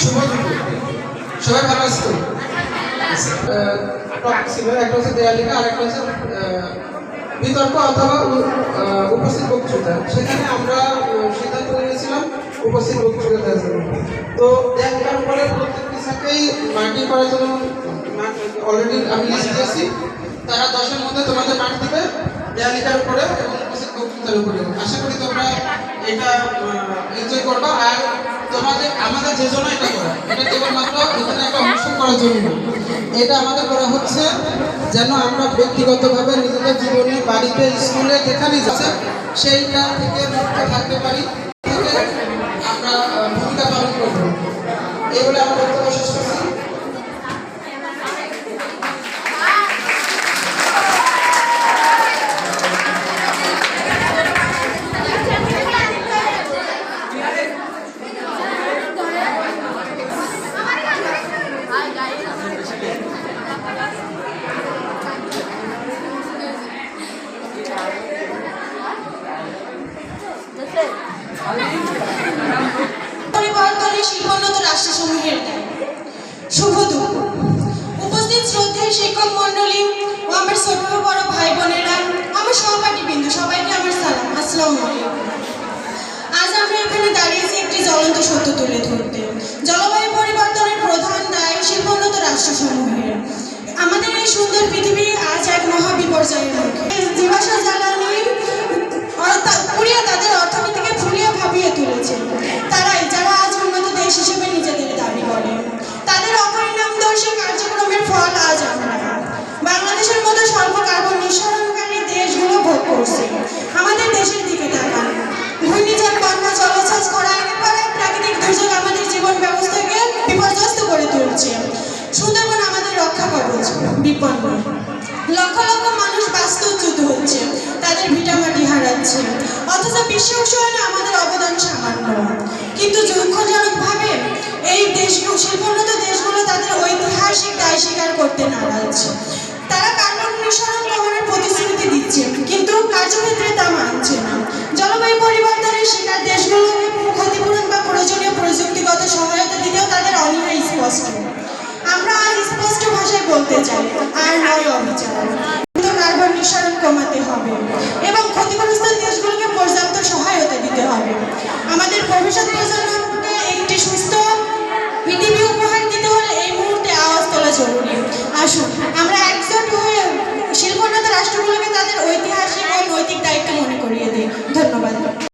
শুভ সবাই ভালো আছো? তো ছিল একটা হচ্ছে দেয়ালিকা আর একটা হচ্ছে বিতর্ক অথবা উপস্থিত বক্তৃতা। সেখানে আমরা সিদ্ধান্ত নিয়েছিলাম উপস্থিত বক্তৃতা দেওয়ার তো দেয়ালিকার উপরে প্রত্যেকটি শাখাই মার্কিং করার জন্য অলরেডি আমি লিস্ট দিয়েছি। তারা দশের মধ্যে তোমাদের মার্ক দিবে দেয়ালিকার উপরে এবং উপস্থিত বক্তৃতার উপরে। আশা করি তোমরা এটা এনজয় করবা। আর জন্য এটা এটা এখানে একটা এটা আমাদের করা হচ্ছে যেন আমরা ব্যক্তিগতভাবে নিজেদের জীবনে বাড়িতে স্কুলে যেখানেই যাচ্ছে সেইটা থেকে মুক্ত থাকতে পারি। সত্য তুলে ধরতে। জলবায়ু বিপন্ন লক্ষ লক্ষ মানুষ বাস্তুচ্যুত হচ্ছে, তাদের ভিটামাটি হারাচ্ছে। অথচ বিশ্ব উন্নয়নে আমাদের অবদান সামান্য। কিন্তু দুঃখজনকভাবে এই দেশগুলো শিল্পোন্নত দেশগুলো তাদের ঐতিহাসিক দায় স্বীকার করতে নারাজ। তারা কার্বন নিঃসরণ কমানোর প্রতিশ্রুতি দিচ্ছে, কিন্তু কার্যক্ষেত্রে তা মানছে না। জলবায়ু পরিবর্তনের শিকার দেশগুলোকে ক্ষতিপূরণ বা প্রয়োজনীয় প্রযুক্তিগত সহায়তা দিতেও তাদের অনীহা চলতে চাই আর নয় অবিচার।